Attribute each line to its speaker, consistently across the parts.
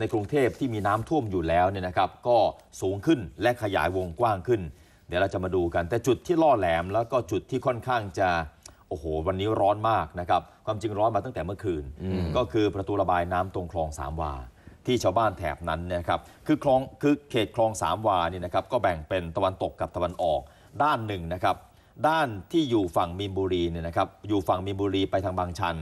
Speaker 1: ในกรุงเทพที่มีน้ำท่วมอยู่แล้วเนี่ยนะครับ ก็สูงขึ้นและขยายวงกว้างขึ้น เดี๋ยวเราจะมาดูกัน แต่จุดที่ล่อแหลมแล้วก็จุดที่ค่อนข้างจะโอ้โห วันนี้ร้อนมากนะครับ ความจริงร้อนมาตั้งแต่เมื่อคืน ก็คือประตูระบายน้ำตรงคลองสามวา ที่ชาวบ้านแถบนั้นเนยนะครับคือคลองคือเขตคลองสามวาเนี่ยนะครับก็แบ่งเป็นตะวันตกกับตะวันออกด้านหนึ่งนะครับ ด้านที่อยู่ฝั่งมีนบุรีเนี่ยนะครับอยู่ฝั่งมีนบุรีไปทางบางชัน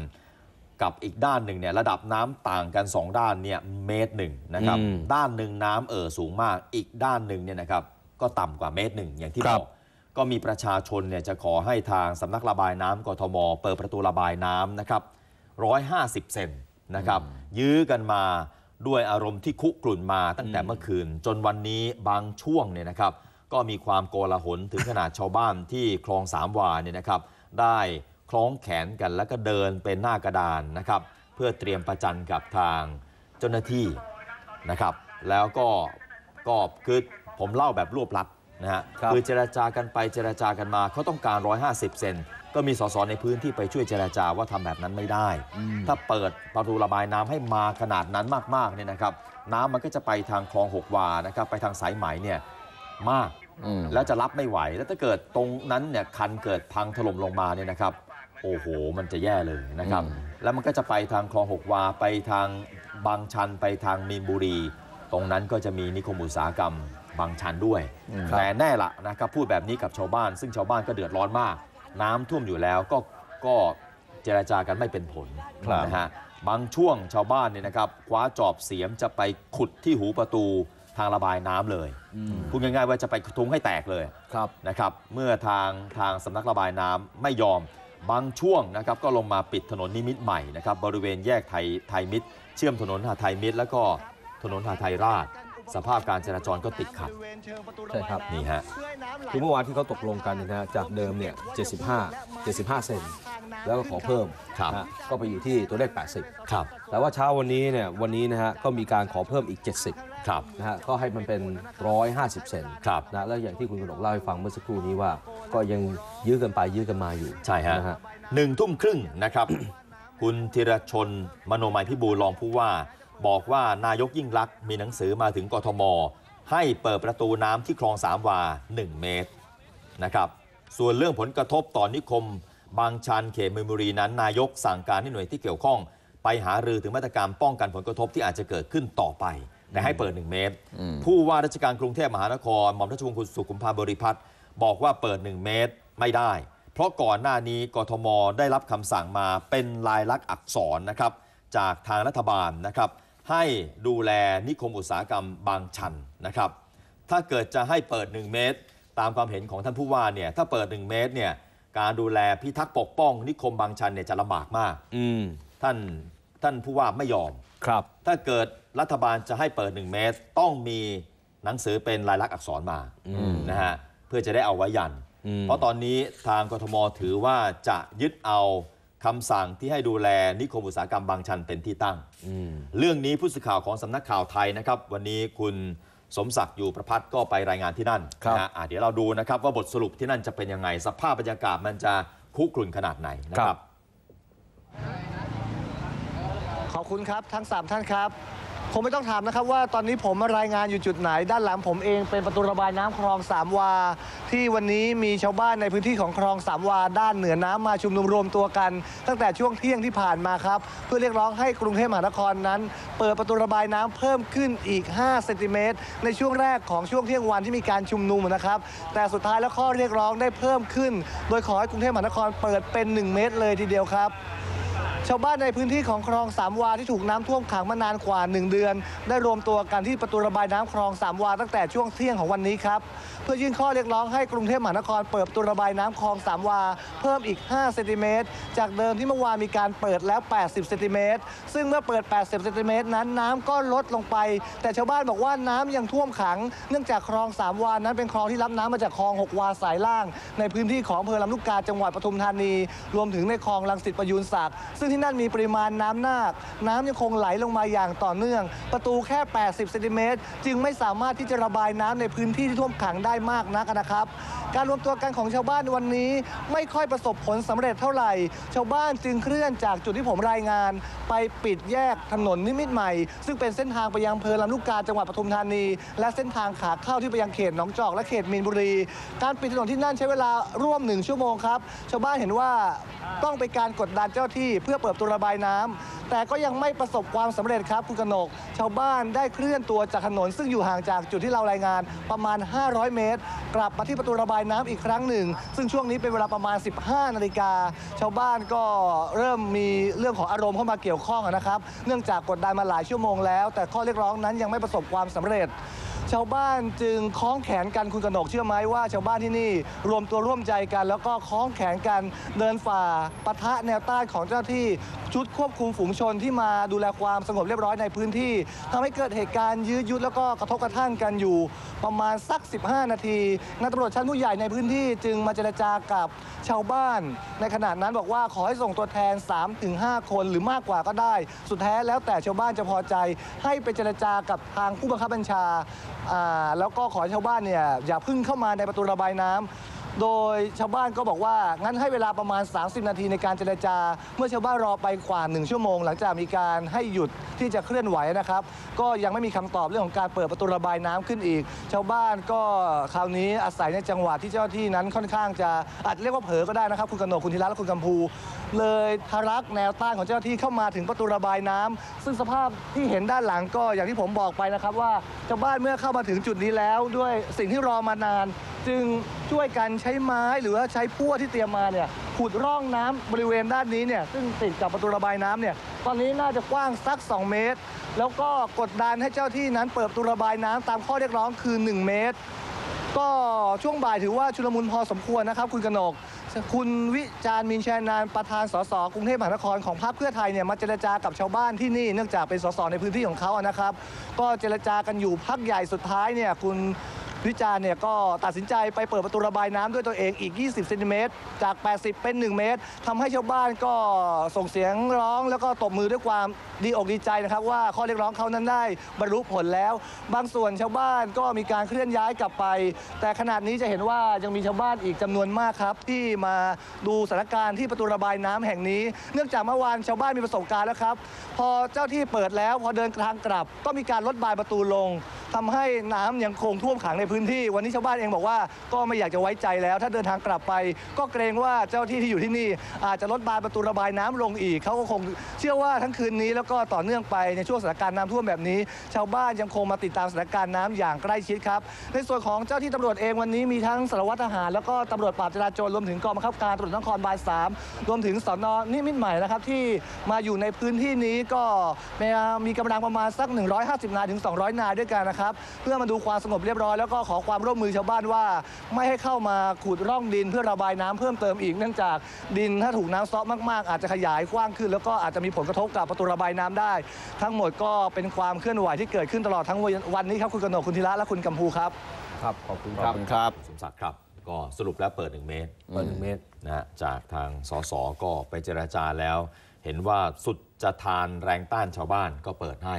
Speaker 1: กับอีกด้านหนึ่งเนี่ยระดับน้ำต่างกัน 2 ด้านเนี่ยเมตรหนึ่งนะครับ
Speaker 2: อืม
Speaker 1: ด้านหนึ่งน้ำเอ่อสูงมากอีกด้านหนึ่งเนี่ยนะครับก็ต่ำกว่าเมตรหนึ่งอย่างที่
Speaker 2: ครับ
Speaker 1: บอกก็มีประชาชนเนี่ยจะขอให้ทางสำนักระบายน้ำกทม เปิดประตูระบายน้ำนะครับ150 เซนนะครับยื้อกันมาด้วยอารมณ์ที่คุกรุ่นมาตั้งแต่เมื่อคืน จนวันนี้บางช่วงเนี่ยนะครับ ก็มีความโกลาหลถึงขนาดชาวบ้านที่คลองสามวาเนี่ยนะครับ ได้ คล้องแขนกันแล้วก็เดินเป็นหน้ากระดานนะครับ เพื่อเตรียมประจันกับทางเจ้าหน้าที่นะครับ แล้วก็ก็คือผมเล่าแบบรวบลัดนะฮะ
Speaker 2: ครับ
Speaker 1: อเจรจากันไปเจรจากันมาเขาต้องการ 150 เซนก็มีสสในพื้นที่ไปช่วยเจรจาว่าทำแบบนั้นไม่ได้ ถ้าเปิดประตูระบายน้ำให้มาขนาดนั้นมากๆเนี่ยนะครับ น้ำมันก็จะไปทางคลองหกวานะครับไปทางสายไหมเนี่ยมาก
Speaker 2: อืม
Speaker 1: แล้วจะรับไม่ไหว แล้วถ้าเกิดตรงนั้นเนี่ยคันเกิดพังถล่มลงมาเนี่ยนะครับ โอ้โห มันจะแย่เลยนะครับ
Speaker 2: อืม
Speaker 1: แล้วมันก็จะไปทางคลองหกวาไปทางบางชันไปทางมีนบุรี ตรงนั้นก็จะมีนิคมอุตสาหกรรมบางชันด้วย แต่แน่ละนะครับพูดแบบนี้กับชาวบ้าน ซึ่งชาวบ้านก็เดือดร้อนมาก น้ำท่วมอยู่แล้วก็ก็เจรจากันไม่เป็นผล
Speaker 2: ครับ
Speaker 1: นะฮะบางช่วงชาวบ้านเนี่ยนะครับคว้าจอบเสียมจะไปขุดที่หูประตูทางระบายน้ำเลยพูดง่ายๆว่าจะไปทุงให้แตกเลย
Speaker 2: ครับ
Speaker 1: นะครับ เมื่อทางทางสำนักระบายน้ำไม่ยอม บางช่วงนะครับก็ลงมาปิดถนนนิมิตรใหม่นะครับบริเวณแยกไทยไทยมิตร เชื่อมถนนหาไทยมิตร แล้วก็ถนนหาไทยราช สภาพการจราจรก็ติดขัด
Speaker 2: ใช่ครับ
Speaker 1: นี่ฮะ
Speaker 2: คือเมื่อวานที่เขาตกลงกันเนี่ยนะฮะจากเดิมเนี่ย 75 75 เซนแล้วก็ขอเพิ่ม
Speaker 1: ครับ
Speaker 2: นะฮะก็ไปอยู่ที่ตัวเลข 80
Speaker 1: ครับ
Speaker 2: แต่ว่าเช้าวันนี้เนี่ยวันนี้นะฮะก็มีการขอเพิ่มอีก 70
Speaker 1: ครับ
Speaker 2: นะฮะก็ให้มันเป็น 150 เซน
Speaker 1: ครับ
Speaker 2: นะแล้วอย่างที่คุณกนกเล่าให้ฟังเมื่อสักครู่นี้ว่า ก็ยังยื้อกันไปยื้อกันมาอยู่
Speaker 1: ใช่ฮะ
Speaker 2: นะฮะ
Speaker 1: หนึ่งทุ่มครึ่งนะครับ คุณธีรชนมโนมัยพิบูลรองผู้ว่า บอกว่านายกยิ่งลักษณ์มีหนังสือมาถึงกทม ให้เปิดประตูน้ำที่คลองสามวา 1 เมตรนะครับ ส่วนเรื่องผลกระทบต่อนนิคม บางชันเขตเมมโมรีนั้น นายกสั่งการให้หน่วยที่เกี่ยวข้อง ไปหารือถึงมาตรการป้องกันผลกระทบที่อาจจะเกิดขึ้นต่อไป แต่ให้เปิด 1 เมตร ผู้ว่าราชการกรุงเทพมหานครหม่อมราชวงศ์คุณสุขุมภาบริพัตรบอกว่าเปิด 1 เมตรไม่ได้ เพราะก่อนหน้านี้กทมได้รับคำสั่งมาเป็นลายลักษณ์อักษรนะครับจากทางรัฐบาลนะครับให้ดูแลนิคมอุตสาหกรรมบางชันนะครับ ถ้าเกิดจะให้เปิด 1 เมตร ตามความเห็นของท่านผู้ว่าเนี่ยถ้าเปิด 1 เมตรเนี่ยการดูแลพิทักษ์ปกป้องนิคมบางชันเนี่ยจะลำบากมาก
Speaker 2: อืม
Speaker 1: ท่านท่านผู้ว่าไม่ยอม
Speaker 2: ครับ
Speaker 1: ถ้าเกิด รัฐบาลจะให้เปิด 1 เมตร ต้องมีหนังสือเป็นลายลักษณ์อักษรมานะฮะเพื่อจะได้เอาไว้ยัน
Speaker 2: อืม
Speaker 1: เพราะตอนนี้ทางกทมถือว่าจะยึดเอาคำสั่งที่ให้ดูแลนิคมอุตสาหกรรมบางชันเป็นที่ตั้ง
Speaker 2: อืม
Speaker 1: เรื่องนี้ผู้สื่อข่าวของสำนักข่าวไทยนะครับ วันนี้คุณสมศักดิ์อยู่ประพัฒน์ก็ไปรายงานที่นั่น
Speaker 2: ครับ
Speaker 1: นะฮะอะเดี๋ยวเราดูนะครับว่าบทสรุปที่นั่นจะเป็นยังไง สภาพบรรยากาศมันจะคุกรุ่นขนาดไหนนะครับ
Speaker 3: ขอบคุณครับทั้ง 3 ท่านครับ คงไม่ต้องถามนะครับว่าตอนนี้ผมรายงานอยู่จุดไหน ด้านหลังผมเองเป็นประตูระบายน้ำคลองสามวา ที่วันนี้มีชาวบ้านในพื้นที่ของคลองสามวา ด้านเหนือน้ำมาชุมนุมรวมตัวกัน ตั้งแต่ช่วงเที่ยงที่ผ่านมาครับ เพื่อเรียกร้องให้กรุงเทพมหานครนั้น เปิดประตูระบายน้ำเพิ่มขึ้นอีก 5 เซนติเมตรในช่วงแรกของช่วงเที่ยงวันที่มีการชุมนุมนะครับ แต่สุดท้ายแล้วข้อเรียกร้องได้เพิ่มขึ้น โดยขอให้กรุงเทพมหานครเปิดเป็น 1 เมตรเลยทีเดียวครับ ชาวบ้านในพื้นที่ของคลองสามวาที่ถูกน้ำท่วมขังมานานกว่า 1 เดือน ได้รวมตัวกันที่ประตูระบายน้ำคลองสามวาตั้งแต่ช่วงเที่ยงของวันนี้ครับ เพื่อยื่นข้อเรียกร้องให้กรุงเทพมหานครเปิดประตูระบายน้ำคลองสามวา เพิ่มอีก 5 เซนติเมตร จากเดิมที่เมื่อวานมีการเปิดแล้ว 80 เซนติเมตร ซึ่งเมื่อเปิด 80 เซนติเมตรนั้นน้ำก็ลดลงไป แต่ชาวบ้านบอกว่าน้ำยังท่วมขัง เนื่องจากคลองสามวานั้นเป็นคลองที่รับน้ำมาจากคลองหกวาสายล่าง ในพื้นที่ของอำเภอลำลูกกาจังหวัดปทุมธานี รวมถึงในคลองลังสิตประยูนศักดิ์ซึ่งที่นั่นมีปริมาณน้ำนาคน้ำยังคงไหลลงมาอย่างต่อเนื่อง ประตูแค่ 80เซนติเมตรจึงไม่สามารถที่จะระบายน้ำในพื้นที่ที่ท่วมขังได้มากนักนะครับ การรวมตัวกันของชาวบ้านวันนี้ไม่ค่อยประสบผลสำเร็จเท่าไหร่ ชาวบ้านจึงเคลื่อนจากจุดที่ผมรายงาน ไปปิดแยกถนนนิมิตใหม่ ซึ่งเป็นเส้นทางไปยังอำเภอลำลูกกาจังหวัดปทุมธานี และเส้นทางขาเข้าที่ไปยังเขตหนองจอกและเขตมีนบุรี การปิดถนนที่นั่นใช้เวลาร่วมหนึ่งชั่วโมงครับ ชาวบ้านเห็นว่าต้องเป็นการกดดันเจ้าที่เพื่อเปิดประตูระบายน้ำแต่ก็ยังไม่ประสบความสำเร็จครับคุณกนก ชาวบ้านได้เคลื่อนตัวจากถนน ซึ่งอยู่ห่างจากจุดที่เรารายงานประมาณ 500 เมตร กลับมาที่ประตูระบายน้ำอีกครั้งหนึ่ง ซึ่งช่วงนี้เป็นเวลาประมาณ 15 นาฬิกา ชาวบ้านก็เริ่มมีเรื่องของอารมณ์เข้ามาเกี่ยวข้องนะครับ เนื่องจากกดดันมาหลายชั่วโมงแล้ว แต่ข้อเรียกร้องนั้นยังไม่ประสบความสำเร็จ ชาวบ้านจึงคล้องแขนกันคุณกนกเชื่อไหมว่าชาวบ้านที่นี่ รวมตัวร่วมใจกัน แล้วก็คล้องแขนกันเดินฝ่าปะทะแนวต้านของเจ้าที่ชุดควบคุมฝูงชนที่มาดูแลความสงบเรียบร้อยในพื้นที่ทำให้เกิดเหตุการณ์ยื้อยุดแล้วก็กระทบกระทั่งกันอยู่ ประมาณสัก 15 นาทีนายตำรวจชั้นผู้ใหญ่ในพื้นที่จึงมาเจรจากับชาวบ้าน ในขณะนั้นบอกว่าขอให้ส่งตัวแทน 3-5 คนหรือมากกว่าก็ได้ สุดแท้แล้วแต่ชาวบ้านจะพอใจ ให้ไปเจรจากับทางผู้บังคับบัญชาอ่าแล้วก็ขอให้ชาวบ้านเนี่ยอย่าเพึ่งเข้ามาในประตูระบายน้ำ โดยชาวบ้านก็บอกว่า งั้นให้เวลาประมาณ 30 นาทีในการเจรจา เมื่อชาวบ้านรอไปกว่า1ชั่วโมง หลังจากมีการให้หยุดที่จะเคลื่อนไหวนะครับ ก็ยังไม่มีคำตอบเรื่องของการเปิดประตูระบายน้ำขึ้นอีก ชาวบ้านก็คราวนี้อาศัยในจังหวะที่เจ้าที่นั้นค่อนข้างจะอาจเรียกว่าเผลอก็ได้นะครับ คุณกนกคุณธีระและคุณกัมพู เลยทะลักแนวต้านของเจ้าหน้าที่เข้ามาถึงประตูระบายน้ำซึ่งสภาพที่เห็นด้านหลังก็อย่างที่ผมบอกไปนะครับว่าชาวบ้านเมื่อเข้ามาถึงจุดนี้แล้ว ด้วยสิ่งที่รอมานาน จึงช่วยกันใช้ไม้หรือว่าใช้พั่วที่เตรียมมาเนี่ยขุดร่องน้ำบริเวณด้านนี้เนี่ยซึ่งติดกับประตูระบายน้ำเนี่ยตอนนี้น่าจะกว้างสัก 2 เมตร แล้วก็กดดันให้เจ้าที่นั้นเปิดประตูระบายน้ำตามข้อเรียกร้องคือ 1 เมตร ก็ช่วงบ่ายถือว่าชุลมุนพอสมควรนะครับ คุณกนก คุณวิจารณ์มินแชนนานประธานสสกรุงเทพมหานครของพรรคเพื่อไทยเนี่ยมาเจรจากับชาวบ้านที่นี่เนื่องจากเป็นสสในพื้นที่ของเขาอะนะครับ ก็เจรจากันอยู่พักใหญ่สุดท้ายเนี่ยคุณ วิจารณ์เนี่ยก็ตัดสินใจไปเปิดประตูระบายน้ำด้วยตัวเองอีก 20 เซนติเมตร จาก 80 เป็น 1 เมตรทำให้ชาวบ้านก็ส่งเสียงร้อง แล้วก็ตบมือด้วยความดีอกดีใจนะครับว่าข้อเรียกร้องเขานั้นได้บรรลุผลแล้ว บางส่วนชาวบ้านก็มีการเคลื่อนย้ายกลับไป แต่ขนาดนี้จะเห็นว่ายังมีชาวบ้านอีกจำนวนมากครับ ที่มาดูสถานการณ์ที่ประตูระบายน้ำแห่งนี้ เนื่องจากเมื่อวานชาวบ้านมีประสบการณ์แล้วครับ พอเจ้าที่เปิดแล้ว พอเดินทางกลับก็มีการลดบายประตูลง ทำให้น้ำยังคงท่วมขังในพื้นที่ วันนี้ชาวบ้านเองบอกว่าก็ไม่อยากจะไว้ใจแล้ว ถ้าเดินทางกลับไป ก็เกรงว่าเจ้าที่ที่อยู่ที่นี่ อาจจะลดบายประตูระบายน้ำลงอีกเขาก็คงเชื่อว่าทั้งคืนนี้แล้วก็ต่อเนื่องไปในช่วงสถานการณ์น้ำท่วมแบบนี้ ชาวบ้านยังคงมาติดตามสถานการณ์น้ำอย่างใกล้ชิดครับ ในส่วนของเจ้าที่ตำรวจเองวันนี้มีทั้งสารวัตรทหาร แล้วก็ตำรวจปราบจราจรรวมถึงกองบังคับการตำรวจนครบาลสามรวมถึงสนนิมิตรใหม่นะครับที่มาอยู่ในพื้นที่นี้ก็มีกำลังประมาณสัก 150 นายถึง 200 นายด้วยกันนะครับเพื่อมาดูความสงบเรียบร้อยแล้วก็ขอความร่วมมือชาวบ้านว่า ไม่ให้เข้ามาขุดร่องดินเพื่อระบายน้ำเพิ่มเติมอีกเนื่องจากดินถ้าถูกน้ำซาะมากๆ อาจจะขยายกว้างขึ้น แล้วก็อาจจะมีผลกระทบกับประตูระบายน้ำได้ ทั้งหมดก็เป็นความเคลื่อนไหวที่เกิดขึ้นตลอดทั้งวันนี้ครับคุณกนกคุณธีระและคุณกัมพูครับ
Speaker 2: ครับขอบคุณ
Speaker 4: ข
Speaker 2: ค
Speaker 4: อ
Speaker 2: รั
Speaker 4: บบคุณครับ
Speaker 1: สมศักดิ์ครับ ก็สรุปแล้วเปิด 1 เมตร
Speaker 2: เปิดหนึ่งเมตร
Speaker 1: นะฮะจากทางสสก็ไปเจราจาแล้ว เห็นว่าสุดจะทานแรงต้านชาวบ้านก็เปิดให้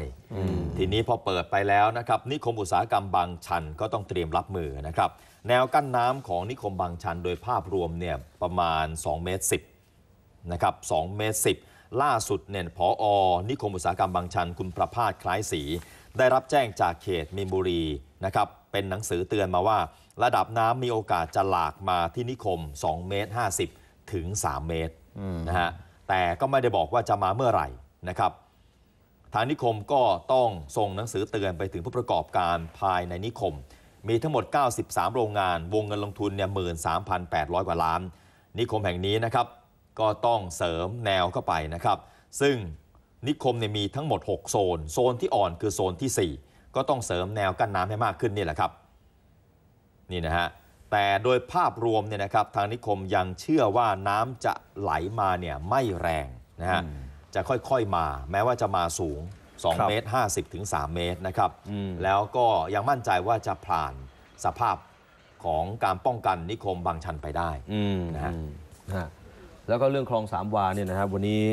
Speaker 1: ทีนี้พอเปิดไปแล้วนะครับ นิคมอุตสาหกรรมบางชันก็ต้องเตรียมรับมือนะครับ แนวกั้นน้ำของนิคมบางชันโดยภาพรวมเนี่ยประมาณ2เมตร10นะครับ2เมตร10ล่าสุดเนี่ยผอนิคมอุตสาหกรรมบางชันคุณประภาสคล้ายศรีได้รับแจ้งจากเขตมีนบุรีนะครับเป็นหนังสือเตือนมาว่า ระดับน้ำมีโอกาสจะหลากมาที่นิคม 2 เมตร 50 ถึง 3 เมตรนะฮะ แต่ก็ไม่ได้บอกว่าจะมาเมื่อไหร่นะครับ ทางนิคมก็ต้องส่งหนังสือเตือนไปถึงผู้ประกอบการภายในนิคม มีทั้งหมด 93 โรงงาน วงเงินลงทุนเนี่ย13,800กว่าล้าน นิคมแห่งนี้นะครับ ก็ต้องเสริมแนวเข้าไปนะครับ ซึ่งนิคมเนี่ยมีทั้งหมด 6 โซน โซนที่อ่อนคือโซนทีสี่4 ก็ต้องเสริมแนวกั้นน้ำให้มากขึ้นนี่แหละครับ นี่นะฮะ แต่โดยภาพรวมเนี่ยนะครับทางนิคมยังเชื่อว่าน้ำจะไหลมาเนี่ยไม่แรงนะฮะจะค่อยๆมา แม้ว่าจะมาสูง
Speaker 2: ครั
Speaker 1: 2
Speaker 2: บ
Speaker 1: เมตร 50 ถึง 3 เมตรนะครับ
Speaker 2: อืม
Speaker 1: แล้วก็ยังมั่นใจว่าจะผ่านสภาพของการป้องกันนิคมบางชันไปได้
Speaker 2: อืม
Speaker 1: นะฮะ
Speaker 2: อืมนะฮะแล้วก็เรื่องคลองสามวาเนี่ยนะครับวันนี้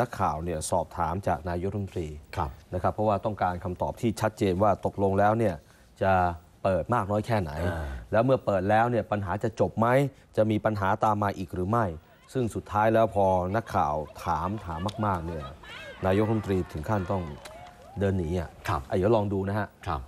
Speaker 2: นักข่าวเนี่ยสอบถามจากนายกรัฐมนตรี
Speaker 1: ครับ
Speaker 2: นะครับ เพราะว่าต้องการคำตอบที่ชัดเจนว่าตกลงแล้วเนี่ยจะ เปิดมากน้อยแค่ไหน
Speaker 1: อ่า
Speaker 2: แล้วเมื่อเปิดแล้วเนี่ยปัญหาจะจบไหมจะมีปัญหาตามมาอีกหรือไม่ ซึ่งสุดท้ายแล้วพอนักข่าวถามถามมาก ๆเนี่ยนายกรัฐมนตรีถึงขั้นต้องเดินหนีอะ
Speaker 1: ครับ
Speaker 2: อะเดี๋ยวลองดูนะฮะ
Speaker 1: ครับ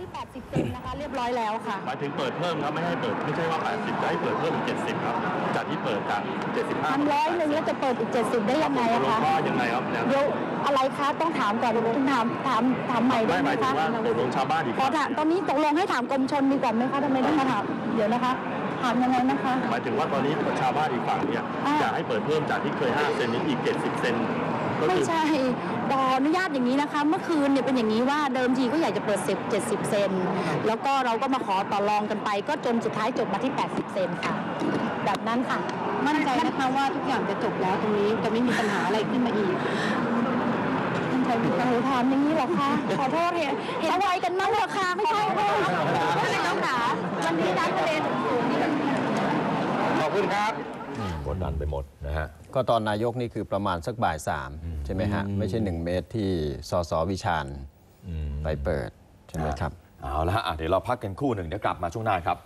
Speaker 4: ที่ 80 เซนนะคะเรียบร้อยแล้วค่ะ
Speaker 5: หมายถึงเปิดเพิ่มครับไม่ให้เปิดไม่ใช่ว่า 80จะให้เปิดเพิ่มอีก70 ครับ จากที่เปิดจาก 75
Speaker 4: ทำร้อยหนึ่งแล้วจะเปิดอีก 70 ได้ยังไง
Speaker 5: ต
Speaker 4: อะ
Speaker 5: กลง
Speaker 4: คะ
Speaker 5: ว่ายังไงครับเนี่ย
Speaker 4: เดี๋ยวอะไรคะต้องถามก่อนต้องถามถามถามใหม่ได้
Speaker 5: ไม่ห
Speaker 4: ไหม
Speaker 5: มายถึ
Speaker 4: คะ
Speaker 5: งว่าตกลงชาวบ้านอีก
Speaker 4: ขอถามตอนนี้ตกลงให้ถามกรมชนดีกว่าไหมคะทำไมต้องมาถามเดี๋ยวนะคะถามยังไงนะคะ
Speaker 5: หมายถึงว่าตอนนี้ชาวบ้านอีกฝั่งเนี่ย
Speaker 4: อ่า
Speaker 5: อยากให้เปิดเพิ่มจากที่เคย 5 เซนนี้อีก 70 เซนก็
Speaker 4: ไม่
Speaker 5: คือ
Speaker 4: ใช่ขออนุญาตอย่างนี้นะคะ เมื่อคืนเนี่ยเป็นอย่างนี้ว่าเดิมทีก็อยากจะเปิด10 70 เซน แล้วก็เราก็มาขอต่อรองกันไป ก็จนสุดท้ายจบมาที่ 80 เซนค่ะ แบบนั้นค่ะ มั่นใจนะคะว่าทุกอย่างจะจบแล้วตรงนี้จะไม่มีปัญหาอะไรขึ้นมาอีกใครผิดใครถามอย่างนี้เหรอคะ ขอโทษเห็นเห็นไวกันมั้งเหรอคะไม่ใช่ค่ะท่านนายกขาวันนี้น้ำทะเลสูงนี่มัน
Speaker 5: ขอบคุณครับ
Speaker 1: ก ดดันไปหมดนะฮะ
Speaker 6: ก็ตอนนายกนี่คือประมาณสักบ่ายสามใช่ไหมฮะ ไม่ใช่หนึ่งเมตรที่สสวิชาญ
Speaker 1: อืม
Speaker 6: ไปเปิด ใช่ไหมครับ
Speaker 1: เอาละฮะอะเดี๋ยวเราพักกันครู่หนึ่งเดี๋ยวกลับมาช่วงหน้าครับ